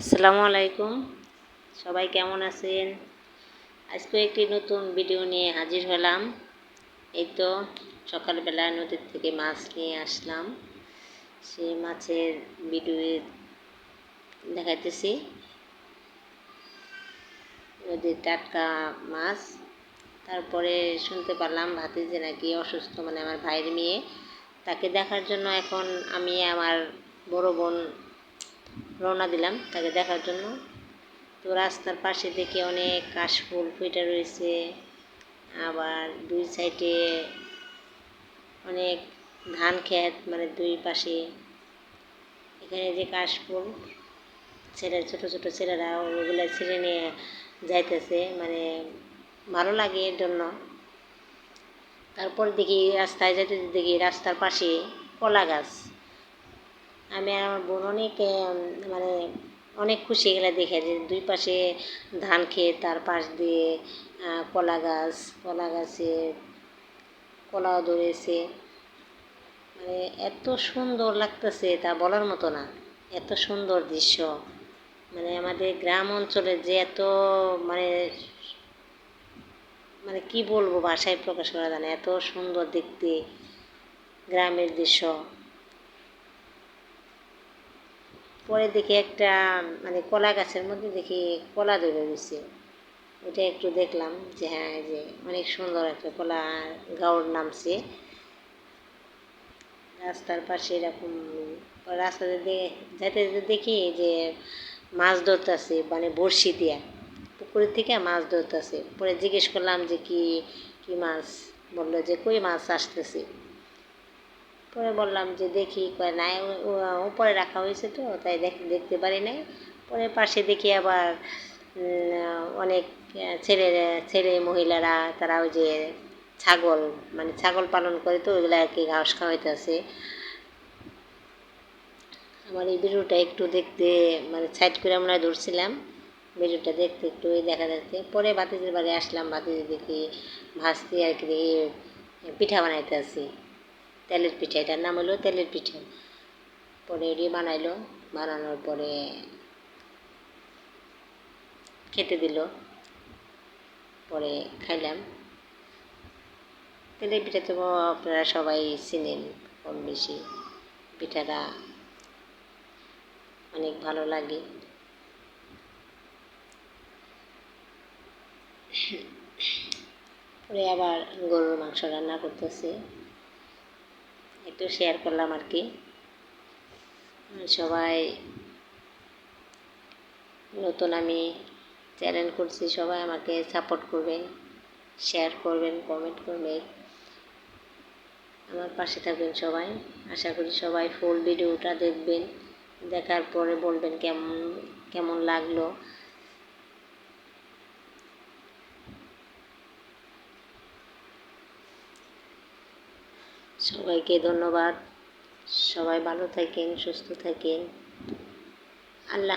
আসসালামু আলাইকুম। সবাই কেমন আছেন? আজকে একটি নতুন ভিডিও নিয়ে হাজির হলাম। এই তো সকালবেলা নদীর থেকে মাছ নিয়ে আসলাম। সেই মাছের ভিডিও দেখাইতেছি। নদীর টাটকা মাছ। তারপরে শুনতে পারলাম ভাতিজে নাকি অসুস্থ মানে আমার ভাইয়ের মেয়ে। তাকে দেখার জন্য এখন আমি আমার বড় বোন রওনা দিলাম তাকে দেখার জন্য। তো রাস্তার পাশে দেখে অনেক কাশফুল ফুটে রয়েছে। আবার দুই সাইডে অনেক ধান ক্ষেত মানে দুই পাশে। এখানে যে কাশফুল ছেলে, ছোট ছোট ছেলেরা ওগুলো ছেড়ে নিয়ে যাইতেছে মানে ভালো লাগে এর জন্য। তারপর দেখি রাস্তায় যেতে দেখি রাস্তার পাশে কলা গাছ। আমি আর আমার বোন অনেক মানে অনেক খুশি এগুলো দেখে যে দুই পাশে ধান খেত তার পাশ দিয়ে কলা গাছ, কলা গাছে কলাও ধরেছে। মানে এত সুন্দর লাগতেছে তা বলার মতো না। এত সুন্দর দৃশ্য। মানে আমাদের গ্রাম অঞ্চলে যে এত মানে মানে কি বলব, ভাষায় প্রকাশ করা যায় না। এত সুন্দর দেখতে, গ্রামের দৃশ্য। পরে দেখি একটা মানে কলা গাছের মধ্যে দেখি কলা ধরে রয়েছে। ওটা একটু দেখলাম যে হ্যাঁ যে অনেক সুন্দর একটা কলা গাউর নামছে। রাস্তার পাশে এরকম রাস্তাতে যাইতে যেতে দেখি যে মাছ ধরতেছে মানে বড়শি দিয়া। পুকুরের থেকে মাছ ধরতেছে। পরে জিজ্ঞেস করলাম যে কি কি মাছ? বলল যে কই মাছ আসতেছে। পরে বললাম যে দেখি, কয় নাই উপরে রাখা হয়েছে তো, তাই দেখ, দেখতে পারি নাই। পরে পাশে দেখি আবার অনেক ছেলে ছেলে মহিলারা, তারা ওই যে ছাগল মানে ছাগল পালন করে তো ওইগুলো আর কি ঘাস খাওয়াইতেছে। আমার এই ভিডিওটা একটু দেখতে মানে সাইড করে আমরা ধরছিলাম। ভিডিওটা দেখতে একটু ওই দেখা যাচ্ছে। পরে বাতিদের বাড়ি আসলাম বাতিজি দেখি ভাজতে আর কি পিঠা বানাইতে আছি তেলের পিঠা, এটার নাম হলো তেলের পিঠা। পরে এটি বানাইলো, বানানোর পরে খেতে দিল। পরে খাইলাম। তেলের পিঠা তো আপনারা সবাই চিনেন কম বেশি পিঠাটা অনেক ভালো লাগে। পরে আবার গরুর মাংস রান্না করতেছি। একটু শেয়ার করলাম আর কি সবাই নতুন আমি চ্যানেল করছি সবাই আমাকে সাপোর্ট করবেন শেয়ার করবেন কমেন্ট করবেন। আমার পাশে থাকবেন সবাই। আশা করি সবাই ফুল ভিডিওটা দেখবেন, দেখার পরে বলবেন কেমন কেমন লাগল। সবাইকে ধন্যবাদ। সবাই ভালো থাকেন সুস্থ থাকেন।